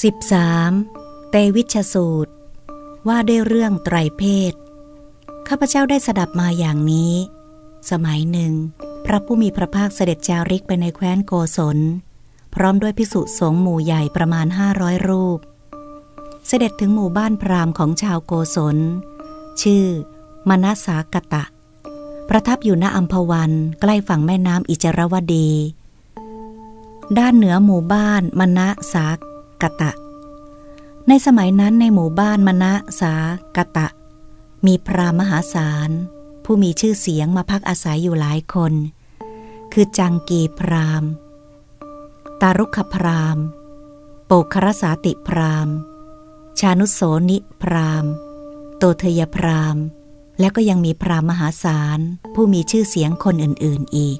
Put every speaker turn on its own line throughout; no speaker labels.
13. เตวิชสูตร ว่าด้วยเรื่องไตรเพศ ข้าพเจ้าได้สดับมาอย่างนี้ สมัยหนึ่ง พระผู้มีพระภาคเสด็จจาริกไปในแคว้นโกศล พร้อมด้วยพิสุสงฆ์หมู่ใหญ่ประมาณห้าร้อยรูป เสด็จถึงหมู่บ้านพราหมณ์ของชาวโกศล ชื่อมนัสสากตะ ประทับอยู่ณอัมพวันใกล้ฝั่งแม่น้ำอิจรวดี ด้านเหนือหมู่บ้านมณสาก ตะ ในสมัยนั้นในหมู่บ้านมณะสากตะ มีพรามหาศาล ผู้มีชื่อเสียงมาพักอาศัยอยู่หลายคน คือจังกีพราม ตารุขพรามโปกครสาติพรามชานุโสนิพรามโตเทยพรามแล้วก็ยังมีพรามมหาศาล ผู้มีชื่อเสียงคนอื่น ๆอีก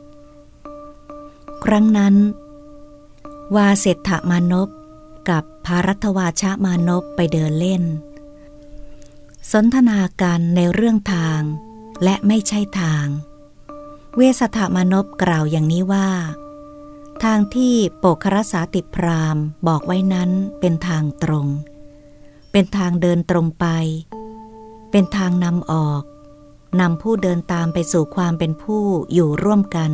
ครั้งนั้น วาเศรษฐมานพ กับภารัตวาชามานพไปเดินเล่น สนทนากันในเรื่องทาง และไม่ใช่ทาง เวสถามานพกล่าวอย่างนี้ว่า ทางที่โปกครสาติพรามบอกไว้นั้นเป็นทางตรง เป็นทางเดินตรงไป เป็นทางนำออกนำผู้เดินตามไปสู่ความเป็นผู้อยู่ร่วมกัน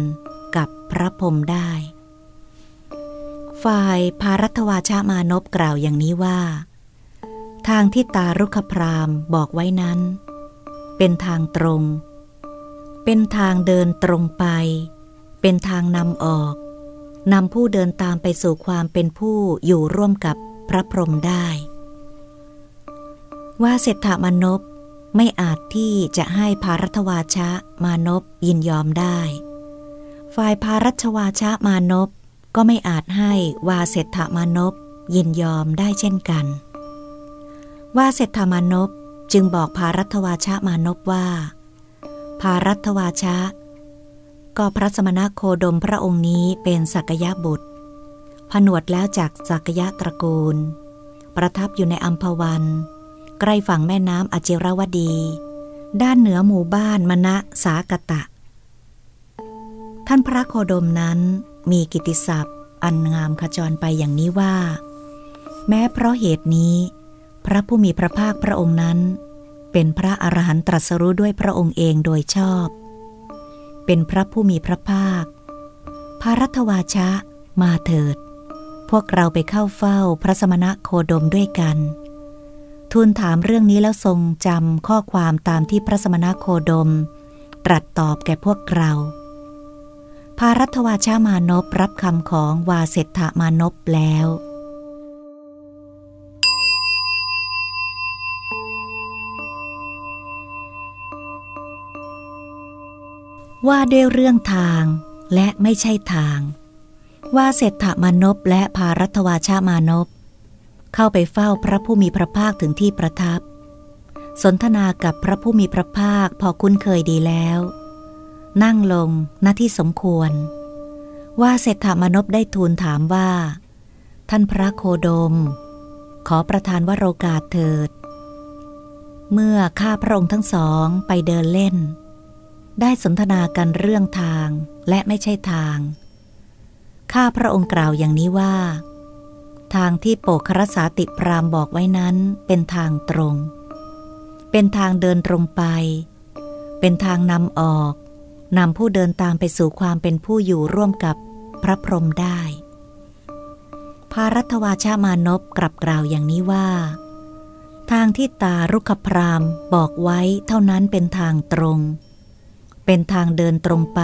กับพระพรหมได้ ฝ่ายภารัตวาชามานพกล่าวอย่างนี้ว่า ทางที่ตารุขพรามบอกไว้นั้น เป็นทางตรง เป็นทางเดินตรงไป เป็นทางนำออกนำผู้เดินตามไปสู่ความเป็นผู้อยู่ร่วมกับพระพรหมได้ ว่าเศรษฐมานพไม่อาจที่จะให้ภารัตวาชามานพยินยอมได้ ฝ่ายภารัชวาชามานพ ก็ไม่อาจให้วาเศรษฐมานพยินยอมได้เช่นกันว่าเศรษฐมานพจึงบอกภารัตวาชามานพว่าภารัตวาชะ ก็พระสมณโคดมพระองค์นี้เป็นสักยะบุตร ผนวดแล้วจากสักยะตระกูล ประทับอยู่ในอัมพวัน ใกล้ฝั่งแม่น้ำอเจรวดี ด้านเหนือหมู่บ้านมณะสากตะ ท่านพระโคดมนั้น มีกิติศัพท์ อันงามขจรไปอย่างนี้ว่า แม้เพราะเหตุนี้ พระผู้มีพระภาคพระองค์นั้น เป็นพระอรหันตรัสรู้ด้วยพระองค์เองโดยชอบ เป็นพระผู้มีพระภาคพารัตวาชะ มาเถิด พวกเราไปเข้าเฝ้าพระสมณะโคดมด้วยกัน ทูลถามเรื่องนี้แล้วทรงจำข้อความตามที่พระสมณะโคดม ตรัสตอบแก่พวกเรา พารัตวาชามานพรับคำของวาเศรษฐมานพแล้ว ว่าด้วยเรื่องทางและไม่ใช่ทาง ว่าเศรษฐมานพและภารัตวาชามานพ เข้าไปเฝ้าพระผู้มีพระภาคถึงที่ประทับ สนทนากับพระผู้มีพระภาคพอคุ้นเคยดีแล้ว นั่งลงณที่สมควร ว่าเศรษฐมนพได้ทูลถามว่า ท่านพระโคดม ขอประทานวโรกาสเถิด เมื่อข้าพระองค์ทั้งสองไปเดินเล่น ได้สนทนากันเรื่องทางและไม่ใช่ทาง ข้าพระองค์กล่าวอย่างนี้ว่า ทางที่โปกครสาติพรามบอกไว้นั้นเป็นทางตรง เป็นทางเดินตรงไป เป็นทางนำออก นำผู้เดินตามไปสู่ความเป็นผู้อยู่ร่วมกับพระพรหมได้ พารัตวาชามานพกลับกล่าวอย่างนี้ว่า ทางที่ตารุกขพรามบอกไว้เท่านั้นเป็นทางตรง เป็นทางเดินตรงไป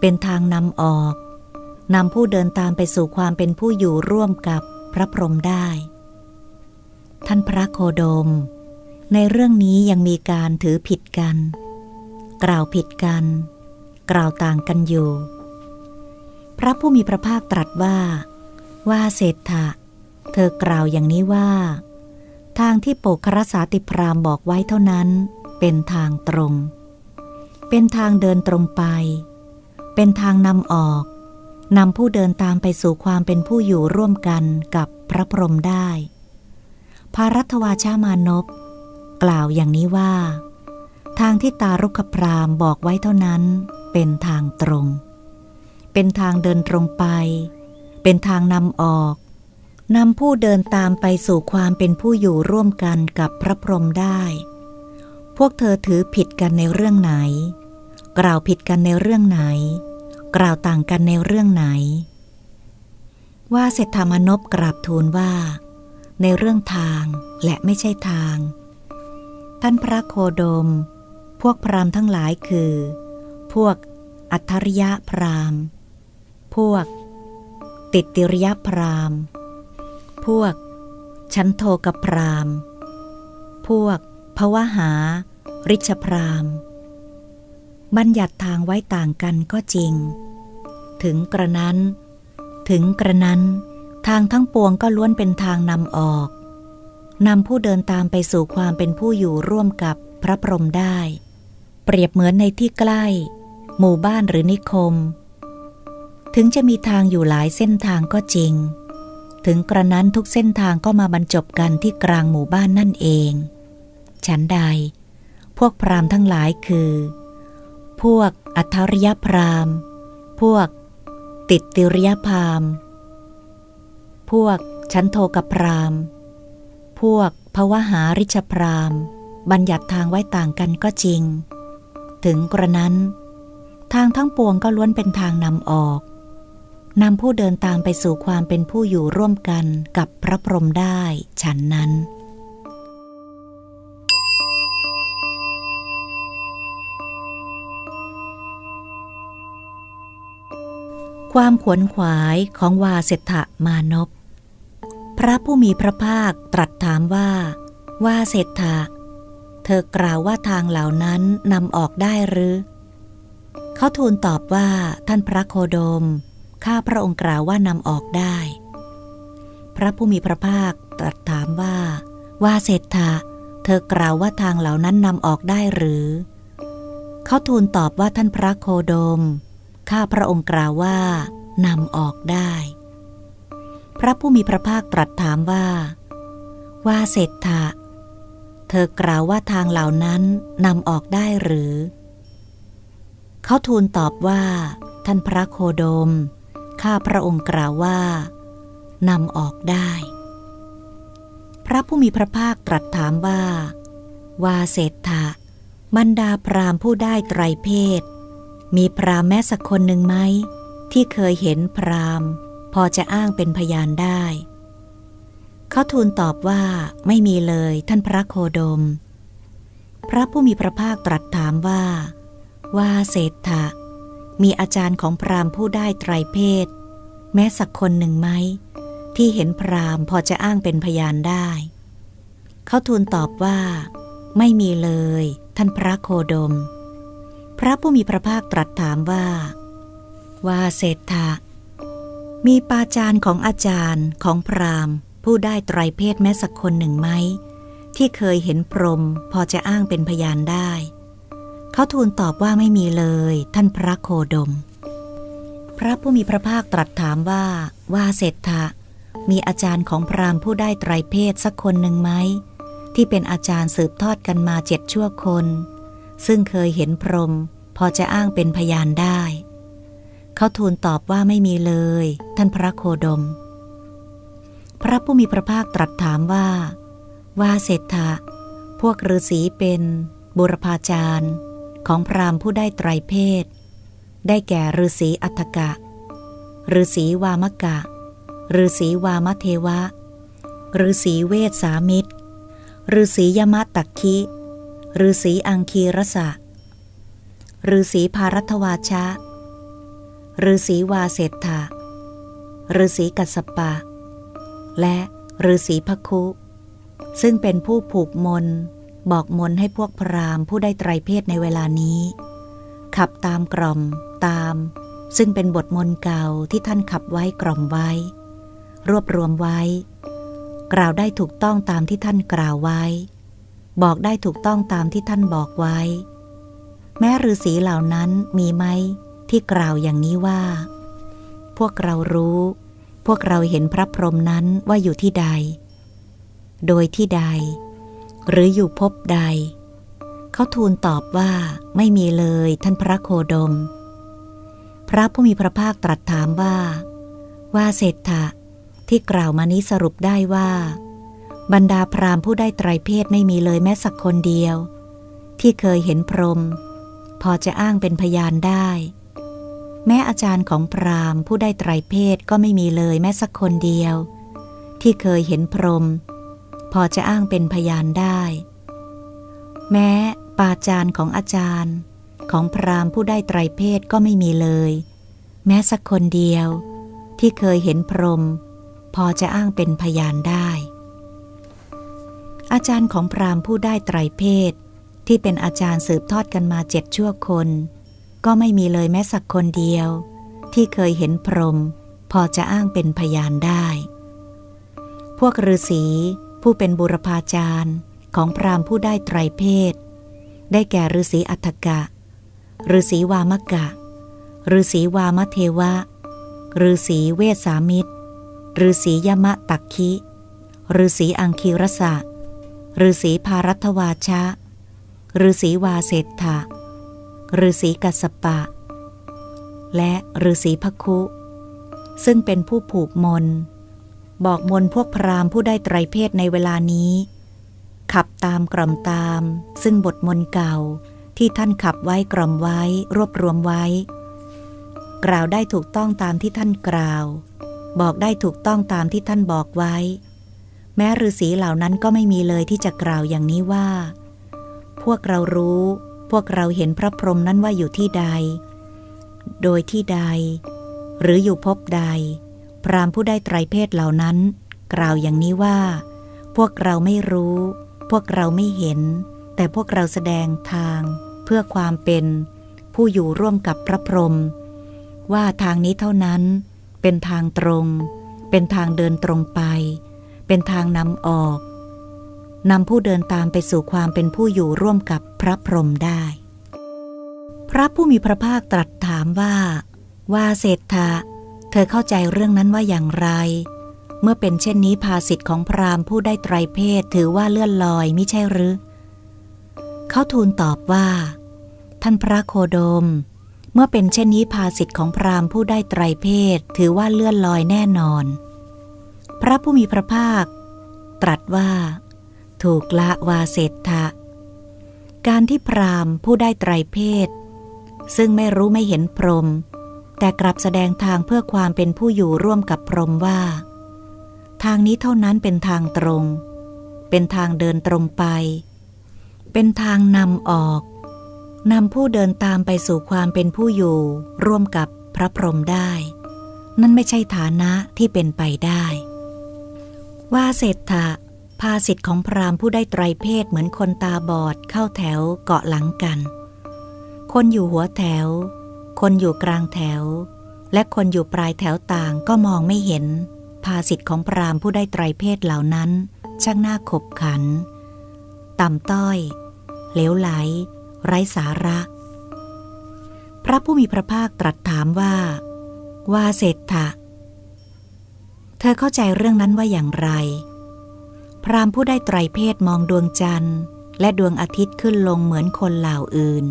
เป็นทางนำออกนำผู้เดินตามไปสู่ความเป็นผู้อยู่ร่วมกับพระพรหมได้ ท่านพระโคดม ในเรื่องนี้ยังมีการถือผิดกัน กล่าวผิดกัน กล่าวต่างกันอยู่ พระผู้มีพระภาคตรัสว่า ว่าเศรษฐะ เธอกล่าวอย่างนี้ว่า ทางที่โปกครสาติพรามบอกไว้เท่านั้น เป็นทางตรง เป็นทางเดินตรงไป เป็นทางนำออกนำผู้เดินตามไปสู่ความเป็นผู้อยู่ร่วมกันกับพระพรหมได้ พารัตวาชามานพกล่าวอย่างนี้ว่า ทางที่ตารุกขพรามบอกไว้เท่านั้น เป็นทางตรง เป็นทางเดินตรงไป เป็นทางนำออกนำผู้เดินตามไปสู่ความเป็นผู้อยู่ร่วมกันกับพระพรหมได้ พวกเธอถือผิดกันในเรื่องไหน กล่าวผิดกันในเรื่องไหน กล่าวต่างกันในเรื่องไหน ว่าเศรษฐมนพกราบทูลว่า ในเรื่องทางและไม่ใช่ทาง ท่านพระโคดม พวกพราหมณ์ทั้งหลายคือ พวกอัทริยะพราหมณ์ พวก ติติริยพราหมณ์ พวก ชันโทกพราหมณ์ พวกภวหา ริชพราหมณ์ บัญญัติทางไว้ต่างกันก็จริง ถึงกระนั้น ถึงกระนั้น ทางทั้งปวงก็ล้วนเป็นทางนำออกนำผู้เดินตามไปสู่ความเป็นผู้อยู่ร่วมกับพระพรหมได้ เปรียบเหมือนในที่ใกล้ หมู่บ้านหรือนิคม ถึงจะมีทางอยู่หลายเส้นทางก็จริง ถึงกระนั้นทุกเส้นทางก็มาบรรจบกันที่กลางหมู่บ้านนั่นเอง ฉันใด พวกพราหมณ์ทั้งหลายคือ พวกอัทธริยพราหมณ์ พวกติดติริยพราหมณ์ พวกชั้นโทกับพราหมณ์ พวกภวหาริชพราหมณ์ บัญญัติทางไว้ต่างกันก็จริง ถึงกระนั้น ทางทั้งปวงก็ล้วนเป็นทางนำออกนำผู้เดินตามไปสู่ความเป็นผู้อยู่ร่วมกันกับพระพรหมได้ฉันนั้น ความขวนขวายของวาเสถะมานพ พระผู้มีพระภาคตรัสถามว่า วาเศรษฐะ เธอกล่าวว่าทางเหล่านั้นนำออกได้หรือ เขาทูลตอบว่าท่านพระโคโดม ข้าพระองค์กล่าวว่านำออกได้ พระผู้มีพระภาคตรัสถามว่า ว่าเศรษฐะเธอกล่าวว่าทางเหล่านั้นนำออกได้หรือ เขาทูลตอบว่าท่านพระโคดม ข้าพระองค์กล่าวว่านำออกได้ พระผู้มีพระภาคตรัสถามว่า ว่าเศรษฐะเธอกล่าวว่าทางเหล่านั้นนำออกได้หรือ เขาทูลตอบว่า ท่านพระโคดม ข้าพระองค์กล่าวว่านำออกได้ พระผู้มีพระภาคตรัสถามว่า วาเศรษฐะบรรดาพรามผู้ได้ไตรเพศ มีพรามแม้สักคนหนึ่งไหม ที่เคยเห็นพรามพอจะอ้างเป็นพยานได้ เขาทูลตอบว่าไม่มีเลยท่านพระโคดม พระผู้มีพระภาคตรัสถามว่า ว่าเศรษฐะมีอาจารย์ของพราหมณ์ผู้ได้ไตรเพศ แม้สักคนหนึ่งไหม ที่เห็นพราหมณ์พอจะอ้างเป็นพยานได้ เขาทูลตอบว่า ไม่มีเลย ท่านพระโคดม พระผู้มีพระภาคตรัสถามว่า ว่าเศรษฐะมีปาจารย์ของอาจารย์ของพราหมณ์ ผู้ได้ไตรเพศแม้สักคนหนึ่งไหมที่เคยเห็นพรมพอจะอ้างเป็นพยานได้ เขาทูลตอบว่าไม่มีเลย ท่านพระโคดม พระผู้มีพระภาคตรัสถามว่า ว่าเศรษฐะมีอาจารย์ของพราหมณ์ผู้ได้ไตรเพศสักคนหนึ่งไหมที่เป็นอาจารย์สืบทอดกันมาเจ็ดชั่วคน ซึ่งเคยเห็นพรมพอจะอ้างเป็นพยานได้ เขาทูลตอบว่าไม่มีเลย ท่านพระโคดม พระผู้มีพระภาคตรัสถามว่า ว่าเศรษฐะพวกฤาษีเป็นบุรพาจารย์ของพราหมณ์ผู้ได้ไตรเพศ ได้แก่ฤาษีอัฏกะฤาษีวามกะฤาษีวามเทวะฤาษีเวสสามิตรฤาษียมะตักคิฤาษีอังคีรสะฤาษีภารัตวาชะฤาษีวาเศรษฐะฤาษีกัสปะ และฤาษีพคุ ซึ่งเป็นผู้ผูกมน บอกมนให้พวกพราหมณ์ผู้ได้ไตรเพศในเวลานี้ ขับตามกล่อมตาม ซึ่งเป็นบทมนเก่าที่ท่านขับไว้กล่อมไว้ รวบรวมไว้ กล่าวได้ถูกต้องตามที่ท่านกล่าวไว้ บอกได้ถูกต้องตามที่ท่านบอกไว้ แม้ฤาษีเหล่านั้นมีไหมที่กล่าวอย่างนี้ว่า พวกเรารู้ พวกเราเห็นพระพรหมนั้นว่าอยู่ที่ใด โดยที่ใด หรืออยู่พบใด เขาทูลตอบว่าไม่มีเลยท่านพระโคดม พระผู้มีพระภาคตรัสถามว่า ว่าเศรษฐะที่กล่าวมานี้สรุปได้ว่า บรรดาพราหมณ์ผู้ได้ไตรเพศไม่มีเลยแม้สักคนเดียว ที่เคยเห็นพรหมพอจะอ้างเป็นพยานได้ แม้อาจารย์ของพราหมณ์ผู้ได้ไตรเพศก็ไม่มีเลยแม้สักคนเดียว ที่เคยเห็นพรหมพอจะอ้างเป็นพยานได้ แม้ปาจารย์ของอาจารย์ของพราหมณ์ผู้ได้ไตรเพศก็ไม่มีเลย แม้สักคนเดียว ที่เคยเห็นพรหมพอจะอ้างเป็นพยานได้ อาจารย์ของพราหมณ์ผู้ได้ไตรเพศที่เป็นอาจารย์สืบทอดกันมาเจ็ดชั่วคน ก็ไม่มีเลยแม้สักคนเดียว ที่เคยเห็นพรหมพอจะอ้างเป็นพยานได้ พวกฤาษีผู้เป็นบุรพาจารย์ของพราหมณ์ผู้ได้ไตรเพศ ได้แก่ฤาษีอัฏกะฤาษีวามกะฤาษีวามเทวะฤาษีเวสามิตรฤาษียมะตักคิฤาษีอังคีรสะฤาษีภารัตวาชะฤาษีวาเศรษฐะ ฤาษีกัสปะ และฤาษีพคุ ซึ่งเป็นผู้ผูกมน บอกมนพวกพราหมณ์ผู้ได้ไตรเพศในเวลานี้ ขับตามกล่อมตาม ซึ่งบทมนเก่าที่ท่านขับไว้กล่อมไว้ รวบรวมไว้ กล่าวได้ถูกต้องตามที่ท่านกล่าว บอกได้ถูกต้องตามที่ท่านบอกไว้ แม้ฤาษีเหล่านั้นก็ไม่มีเลยที่จะกล่าวอย่างนี้ว่า พวกเรารู้ พวกเราเห็นพระพรหมนั้นว่าอยู่ที่ใด โดยที่ใด หรืออยู่พบใด พรามผู้ได้ไตรเพศเหล่านั้น กล่าวอย่างนี้ว่า พวกเราไม่รู้ พวกเราไม่เห็น แต่พวกเราแสดงทาง เพื่อความเป็น ผู้อยู่ร่วมกับพระพรหมว่าทางนี้เท่านั้น เป็นทางตรง เป็นทางเดินตรงไป เป็นทางนำออก นำผู้เดินตามไปสู่ความเป็นผู้อยู่ร่วมกับพระพรหมได้ พระผู้มีพระภาคตรัสถามว่า ว่าเศรษฐะเธอเข้าใจเรื่องนั้นว่าอย่างไร เมื่อเป็นเช่นนี้ภาสิทธิ์ของพราหมณ์ผู้ได้ไตรเพศถือว่าเลื่อนลอยไม่ใช่หรือ เขาทูลตอบว่า ท่านพระโคโดม เมื่อเป็นเช่นนี้ภาสิทธิ์ของพราหมณ์ผู้ได้ไตรเพศถือว่าเลื่อนลอยแน่นอน พระผู้มีพระภาค ตรัสว่า ถูกละวาเศรษฐะการที่พราหมณ์ผู้ได้ไตรเพศ ซึ่งไม่รู้ไม่เห็นพรหมแต่กลับแสดงทางเพื่อความเป็นผู้อยู่ร่วมกับพรหมว่า ทางนี้เท่านั้นเป็นทางตรง เป็นทางเดินตรงไป เป็นทางนำออกนำผู้เดินตามไปสู่ความเป็นผู้อยู่ร่วมกับพระพรหมได้ นั่นไม่ใช่ฐานะที่เป็นไปได้ ว่าเศรษฐะาสิทธิ์ของพราหมณ์ผู้ได้ไตรเพศเหมือนคนตาบอดเข้าแถวเกาะหลังกัน คนอยู่หัวแถว คนอยู่กลางแถว และคนอยู่ปลายแถวต่างก็มองไม่เห็น ภาสิทธิ์ของพราหมณ์ผู้ได้ไตรเพศเหล่านั้น ช่างน่าขบขัน ต่ำต้อย เหลวไหล ไร้สาระ พระผู้มีพระภาคตรัสถามว่า ว่าเศรษฐะเธอเข้าใจเรื่องนั้นว่าอย่างไร พรามผู้ได้ไตรเพศมองดวงจันทร์ และดวงอาทิตย์ขึ้นลงเหมือนคนเหล่าอื่น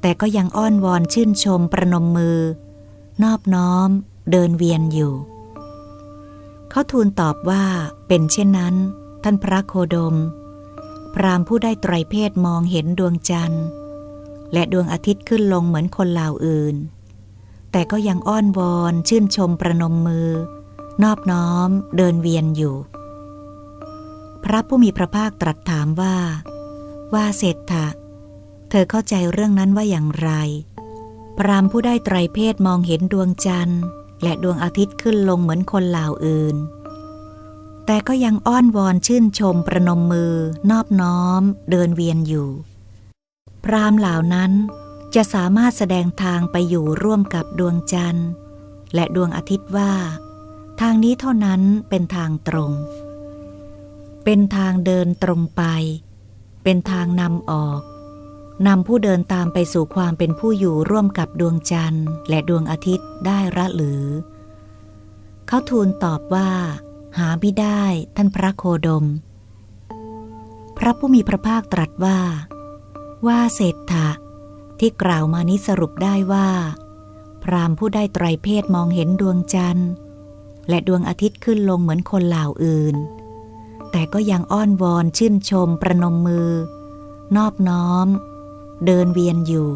แต่ก็ยังอ้อนวอนชื่นชมประนมมือ นอบน้อม เดินเวียนอยู่ เขาทูลตอบว่าเป็นเช่นนั้น ท่านพระโคดม พราหมณ์ผู้ได้ไตรเพศมองเห็นดวงจันทร์ และดวงอาทิตย์ขึ้นลงเหมือนคนเหล่าอื่น แต่ก็ยังอ้อนวอนชื่นชมประนมมือ นอบน้อม เดินเวียนอยู่ พระผู้มีพระภาคตรัสถามว่า ว่าเศรษฐะ เธอเข้าใจเรื่องนั้นว่าอย่างไร พรามผู้ได้ไตรเพศมองเห็นดวงจันทร์ และดวงอาทิตย์ขึ้นลงเหมือนคนเหล่าอื่น แต่ก็ยังอ้อนวอนชื่นชมประนมมือนอบน้อม เดินเวียนอยู่ พรามเหล่านั้นจะสามารถแสดงทางไปอยู่ร่วมกับดวงจันทร์ และดวงอาทิตย์ว่า ทางนี้เท่านั้นเป็นทางตรง เป็นทางเดินตรงไป เป็นทางนำออกนำผู้เดินตามไปสู่ความเป็นผู้อยู่ร่วมกับดวงจันทร์ และดวงอาทิตย์ได้ระหรือ เขาทูลตอบว่า หาไม่ได้ท่านพระโคดม พระผู้มีพระภาคตรัสว่า ว่าเศรษฐะที่กล่าวมานี้สรุปได้ว่า พรามผู้ได้ไตรเพศมองเห็นดวงจันทร์ และดวงอาทิตย์ขึ้นลงเหมือนคนเหล่าอื่น แต่ก็ยังอ้อนวอนชื่นชมประนมมือ นอบน้อม เดินเวียนอยู่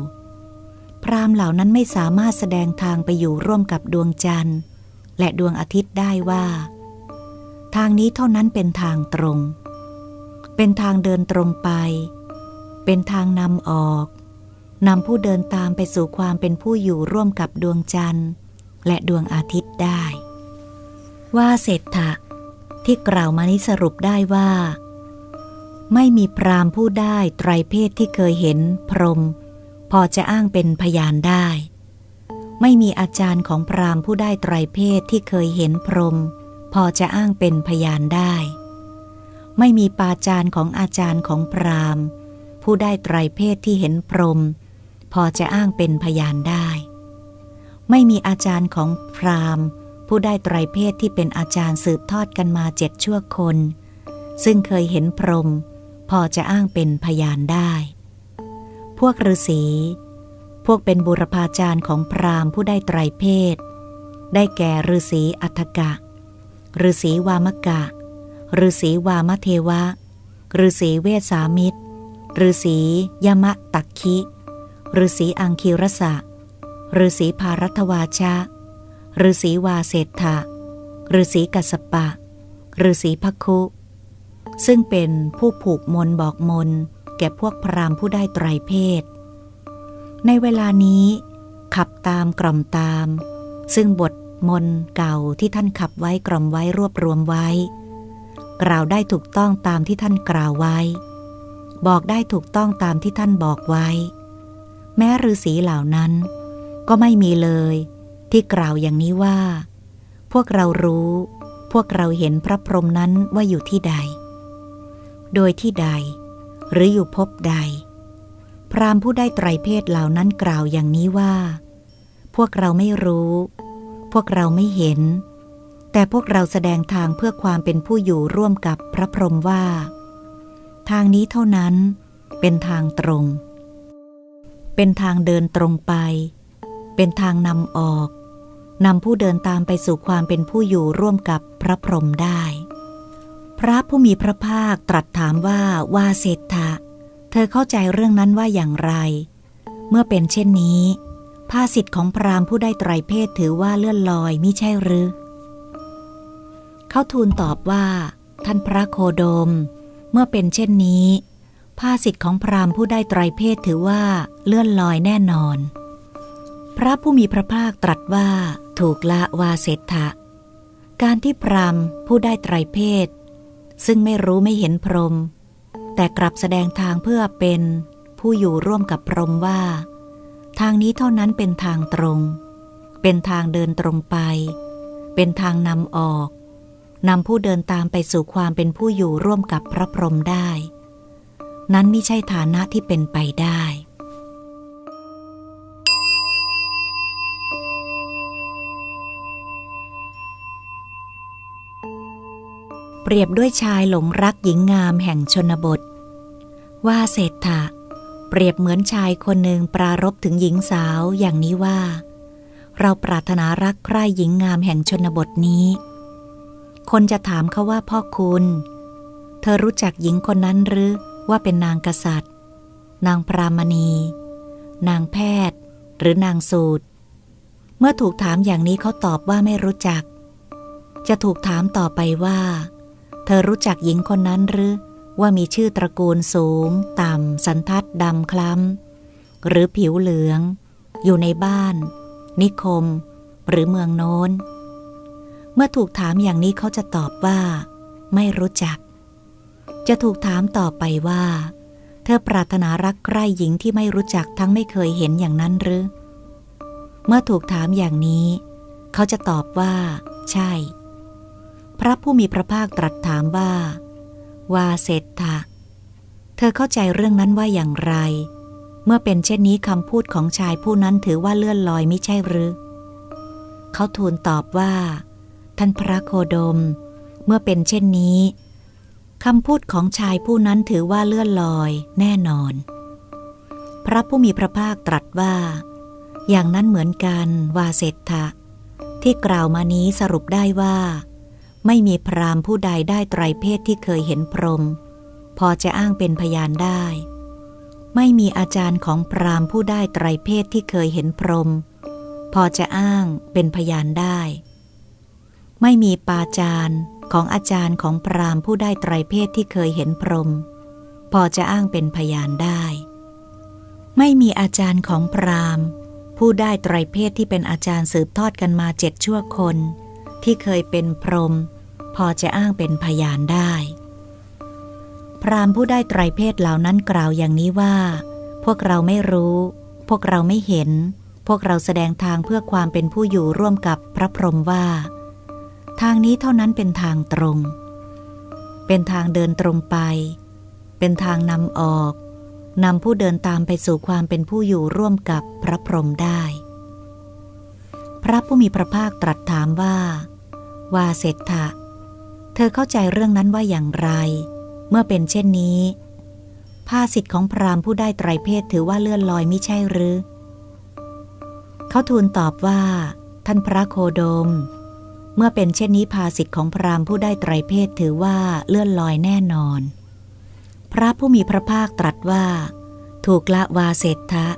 พรามเหล่านั้นไม่สามารถแสดงทางไปอยู่ร่วมกับดวงจันทร์ และดวงอาทิตย์ได้ว่า ทางนี้เท่านั้นเป็นทางตรง เป็นทางเดินตรงไป เป็นทางนำออกนำผู้เดินตามไปสู่ความเป็นผู้อยู่ร่วมกับดวงจันทร์ และดวงอาทิตย์ได้ ว่าเศรษฐะ ที่กล่าวมานี้สรุปได้ว่า ไม่มีพรามผู้ได้ไตรเพศที่เคยเห็นพรหมพอจะอ้างเป็นพยานได้ ไม่มีอาจารย์ของพรามผู้ได้ไตรเพศที่เคยเห็นพรหมพอจะอ้างเป็นพยานได้ ไม่มีปาจารย์ของอาจารย์ของพรามผู้ได้ไตรเพศที่เห็นพรหมพอจะอ้างเป็นพยานได้ ไม่มีอาจารย์ของพราหมณ์ ผู้ได้ไตรเพศที่เป็นอาจารย์สืบทอดกันมาเจ็ดชั่วคน ซึ่งเคยเห็นพรหมพอจะอ้างเป็นพยานได้ พวกฤาษี พวกเป็นบุรพาจารย์ของพราหมณ์ผู้ได้ไตรเพศ ได้แก่ฤาษีอัฏกะฤาษีวามกะฤาษีวามเทวะฤาษีเวสามิตรฤาษียมะตักคิฤาษีอังคีรสะฤาษีภารัตวาชะ ฤาษีวาเศษฐะฤาษีกัสปะฤาษีพักคุ ซึ่งเป็นผู้ผูกมนบอกมน แก่พวกพรามผู้ได้ไตรเพศ ในเวลานี้ขับตามกล่อมตาม ซึ่งบทมนเก่าที่ท่านขับไว้กล่อมไว้รวบรวมไว้ กล่าวได้ถูกต้องตามที่ท่านกล่าวไว้ บอกได้ถูกต้องตามที่ท่านบอกไว้ แม้ฤาษีเหล่านั้น ก็ไม่มีเลย ที่กล่าวอย่างนี้ว่า พวกเรารู้ พวกเราเห็นพระพรหมนั้นว่าอยู่ที่ใด โดยที่ใด หรืออยู่พบใด พรามผู้ได้ไตรเพศเหล่านั้นกล่าวอย่างนี้ว่า พวกเราไม่รู้ พวกเราไม่เห็น แต่พวกเราแสดงทางเพื่อความเป็นผู้อยู่ร่วมกับพระพรหมว่า ทางนี้เท่านั้นเป็นทางตรง เป็นทางเดินตรงไป เป็นทางนำออก นำผู้เดินตามไปสู่ความเป็นผู้อยู่ร่วมกับพระพรหมได้ พระผู้มีพระภาคตรัสถามว่าว่าเศรษฐะ เธอเข้าใจเรื่องนั้นว่าอย่างไร เมื่อเป็นเช่นนี้ภาสิทธิ์ของพราหมณ์ผู้ได้ไตรเพศถือว่าเลื่อนลอยมิใช่หรือ เขาทูลตอบว่า ท่านพระโคโดม เมื่อเป็นเช่นนี้ภาสิทธิ์ของพราหมณ์ผู้ได้ไตรเพศถือว่าเลื่อนลอยแน่นอน พระผู้มีพระภาคตรัสว่า ถูกละวาเศรษฐะการที่พราหมณ์ผู้ได้ไตรเพศ ซึ่งไม่รู้ไม่เห็นพรหมแต่กลับแสดงทางเพื่อเป็นผู้อยู่ร่วมกับพรหมว่า ทางนี้เท่านั้นเป็นทางตรง เป็นทางเดินตรงไป เป็นทางนำออกนำผู้เดินตามไปสู่ความเป็นผู้อยู่ร่วมกับพระพรหมได้ นั้นไม่ใช่ฐานะที่เป็นไปได้ เปรียบด้วยชายหลงรักหญิงงามแห่งชนบท ว่าเศรษฐะ เปรียบเหมือนชายคนหนึ่งปรารบถึงหญิงสาวอย่างนี้ว่า เราปรารถนารักใคร่หญิงงามแห่งชนบทนี้ คนจะถามเขาว่าพ่อคุณ เธอรู้จักหญิงคนนั้นหรือว่าเป็นนางกษัตริย์ นางพรามณี นางแพทย์ หรือนางสูตร เมื่อถูกถามอย่างนี้เขาตอบว่าไม่รู้จัก จะถูกถามต่อไปว่า ธอรู้จักหญิงคนนั้นหรือ ว่ามีชื่อตระกูลสูง ต่ำ สันทัดดำคล้ำ หรือผิวเหลือง อยู่ในบ้าน นิคม หรือเมืองโน้น เมื่อถูกถามอย่างนี้เขาจะตอบว่า ไม่รู้จัก จะถูกถามต่อไปว่า เธอปรารถนารักใคร่หญิงที่ไม่รู้จักทั้งไม่เคยเห็นอย่างนั้นหรือ เมื่อถูกถามอย่างนี้ เขาจะตอบว่า ใช่ พระผู้มีพระภาคตรัสถามว่า วาเศรษฐะเธอเข้าใจเรื่องนั้นว่าอย่างไร เมื่อเป็นเช่นนี้คำพูดของชายผู้นั้นถือว่าเลื่อนลอยไม่ใช่หรือ เขาทูลตอบว่า ท่านพระโคดม เมื่อเป็นเช่นนี้คำพูดของชายผู้นั้นถือว่าเลื่อนลอยแน่นอน พระผู้มีพระภาคตรัสว่า อย่างนั้นเหมือนกันวาเศรษฐะที่กล่าวมานี้สรุปได้ว่า ไม่มีพรามผู้ใดได้ไตรเพศที่เคยเห็นพรหมพอจะอ้างเป็นพยานได้ ไม่มีอาจารย์ของพรามผู้ได้ไตรเพศที่เคยเห็นพรหมพอจะอ้างเป็นพยานได้ ไม่มีปาจารย์ของอาจารย์ของพรามผู้ได้ไตรเพศที่เคยเห็นพรหมพอจะอ้างเป็นพยานได้ ไม่มีอาจารย์ของพรามผู้ได้ไตรเพศที่เป็นอาจารย์สืบทอดกันมาเจ็ดชั่วคน ที่เคยเป็นพรหมพอจะอ้างเป็นพยานได้ พรามผู้ได้ไตรเพศเหล่านั้นกล่าวอย่างนี้ว่า พวกเราไม่รู้ พวกเราไม่เห็น พวกเราแสดงทางเพื่อความเป็นผู้อยู่ร่วมกับพระพรหมว่า ทางนี้เท่านั้นเป็นทางตรง เป็นทางเดินตรงไป เป็นทางนำออกนำผู้เดินตามไปสู่ความเป็นผู้อยู่ร่วมกับพระพรหมได้ พระผู้มีพระภาคตรัสถามว่า วาเศรษฐะเธอเข้าใจเรื่องนั้นว่าอย่างไร เมื่อเป็นเช่นนี้ภาสิทธิ์ของพราหมณ์ผู้ได้ไตรเพศถือว่าเลื่อนลอยไม่ใช่หรือ เขาทูลตอบว่า ท่านพระโคโดม เมื่อเป็นเช่นนี้ภาสิทธิ์ของพราหมณ์ผู้ได้ไตรเพศถือว่าเลื่อนลอยแน่นอน พระผู้มีพระภาคตรัสว่า ถูกละวาเศรษฐะ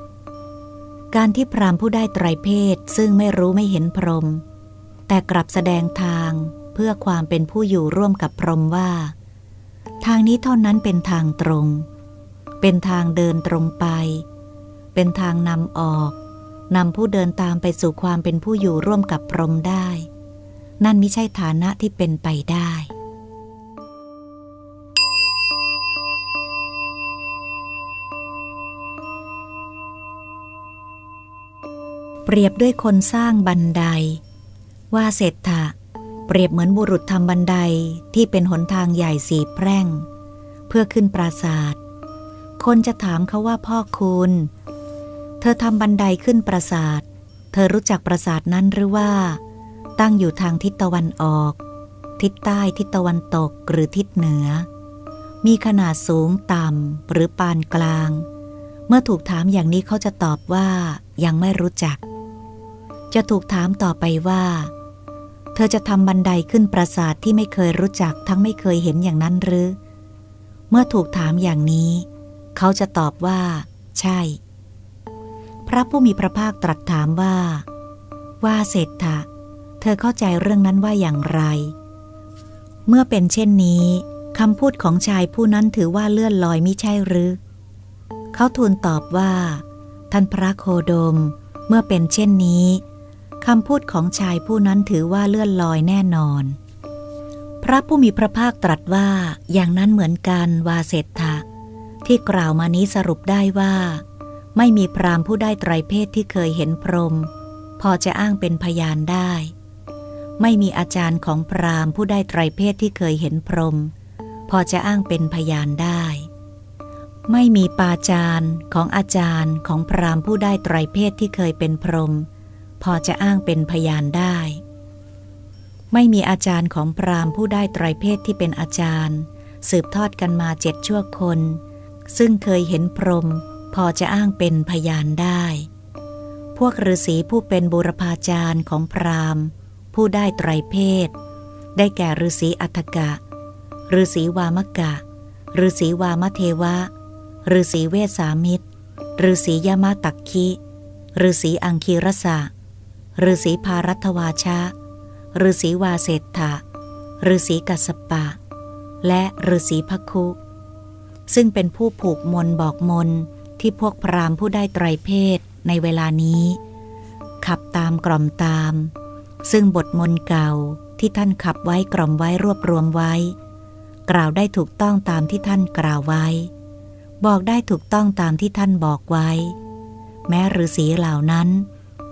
การที่พรามผู้ได้ไตรเพศซึ่งไม่รู้ไม่เห็นพรหม แต่กลับแสดงทางเพื่อความเป็นผู้อยู่ร่วมกับพรหมว่า ทางนี้เท่านั้นเป็นทางตรง เป็นทางเดินตรงไป เป็นทางนำออกนำผู้เดินตามไปสู่ความเป็นผู้อยู่ร่วมกับพรหมได้ นั่นไม่ใช่ฐานะที่เป็นไปได้เปรียบด้วยคนสร้างบันได ว่าเศรษฐะเปรียบเหมือนบุรุษทำบันไดที่เป็นหนทางใหญ่สีแพร่ง เพื่อขึ้นปราสาทคนจะถามเขาว่าพ่อคุณ เธอทำบันไดขึ้นปราสาทเธอรู้จักปราสาทนั้นหรือว่า ตั้งอยู่ทางทิศตะวันออก ทิศใต้ทิศตะวันตกหรือทิศเหนือ มีขนาดสูงต่ำหรือปานกลาง เมื่อถูกถามอย่างนี้เขาจะตอบว่ายังไม่รู้จัก จะถูกถามต่อไปว่า เธอจะทำบันไดขึ้นปราสาทที่ไม่เคยรู้จักทั้งไม่เคยเห็นอย่างนั้นหรือ เมื่อถูกถามอย่างนี้ เขาจะตอบว่า ใช่ พระผู้มีพระภาคตรัสถามว่า ว่าเศรษฐะเธอเข้าใจเรื่องนั้นว่าอย่างไร เมื่อเป็นเช่นนี้คำพูดของชายผู้นั้นถือว่าเลื่อนลอยมิใช่หรือ เขาทูลตอบว่า ท่านพระโคโดม เมื่อเป็นเช่นนี้ คำพูดของชายผู้นั้นถือว่าเลื่อนลอยแน่นอน พระผู้มีพระภาคตรัสว่าอย่างนั้นเหมือนกันวาเศรษฐะที่กล่าวมานี้สรุปได้ว่า ไม่มีพรามผู้ได้ไตรเพศที่เคยเห็นพรหมพอจะอ้างเป็นพยานได้ ไม่มีอาจารย์ของพรามผู้ได้ไตรเพศที่เคยเห็นพรหมพอจะอ้างเป็นพยานได้ ไม่มีปาจารย์ของอาจารย์ของพรามผู้ได้ไตรเพศที่เคยเป็นพรหม พอจะอ้างเป็นพยานได้ ไม่มีอาจารย์ของพราหมณ์ผู้ได้ไตรเพศที่เป็นอาจารย์ สืบทอดกันมาเจ็ดชั่วคน ซึ่งเคยเห็นพรหมพอจะอ้างเป็นพยานได้ พวกฤาษีผู้เป็นบุรพาจารย์ของพราหมณ์ ผู้ได้ไตรเพศ ได้แก่ฤาษีอัฏกะฤาษีวามกะฤาษีวามเทวะฤาษีเวสามิตรฤาษียมาตักคิฤาษีอังคีรสะ ฤาษีพารัตวาชะฤาษีวาเศษฐะฤาษีกัสปะ และฤาษีพคุ ซึ่งเป็นผู้ผูกมนบอกมนที่พวกพรามผู้ได้ไตรเพศในเวลานี้ ขับตามกล่อมตาม ซึ่งบทมนเก่าที่ท่านขับไว้กล่อมไว้รวบรวมไว้ กล่าวได้ถูกต้องตามที่ท่านกล่าวไว้ บอกได้ถูกต้องตามที่ท่านบอกไว้ แม้ฤาษีเหล่านั้น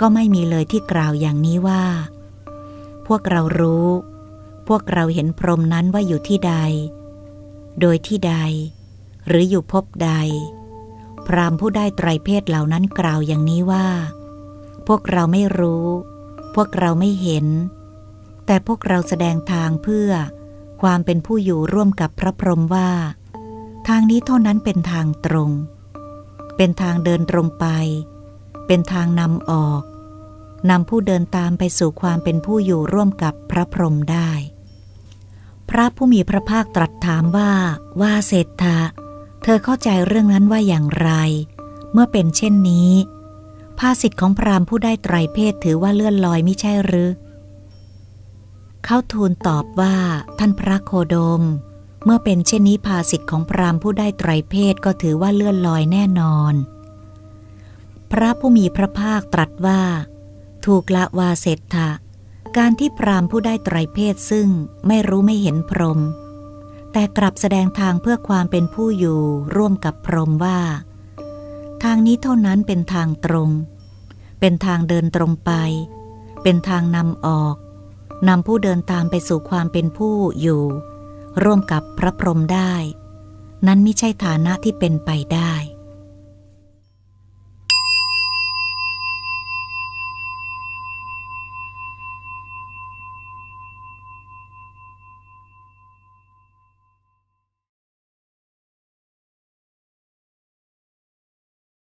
ก็ไม่มีเลยที่กล่าวอย่างนี้ว่า พวกเรารู้ พวกเราเห็นพรมนั้นว่าอยู่ที่ใด โดยที่ใด หรืออยู่พบใด พรามผู้ได้ไตรเพศเหล่านั้นกล่าวอย่างนี้ว่า พวกเราไม่รู้ พวกเราไม่เห็น แต่พวกเราแสดงทางเพื่อความเป็นผู้อยู่ร่วมกับพระพรหมว่า ทางนี้เท่านั้นเป็นทางตรง เป็นทางเดินตรงไป เป็นทางนำออกนำผู้เดินตามไปสู่ความเป็นผู้อยู่ร่วมกับพระพรหมได้ พระผู้มีพระภาคตรัสถามว่า ว่าเศรษฐะเธอเข้าใจเรื่องนั้นว่าอย่างไร เมื่อเป็นเช่นนี้ภาสิทธิ์ของพราหมณ์ผู้ได้ไตรเพศถือว่าเลื่อนลอยไม่ใช่หรือ เขาทูลตอบว่า ท่านพระโคดม เมื่อเป็นเช่นนี้ภาสิทธิ์ของพราหมณ์ผู้ได้ไตรเพศก็ถือว่าเลื่อนลอยแน่นอน พระผู้มีพระภาคตรัสว่า ถูกละวาเศรษฐะการที่พรามผู้ได้ไตรเพศซึ่งไม่รู้ไม่เห็นพรหมแต่กลับแสดงทางเพื่อความเป็นผู้อยู่ร่วมกับพรหมว่า ทางนี้เท่านั้นเป็นทางตรง เป็นทางเดินตรงไป เป็นทางนำออกนำผู้เดินตามไปสู่ความเป็นผู้อยู่ ร่วมกับพระพรหมได้ นั้นไม่ใช่ฐานะที่เป็นไปได้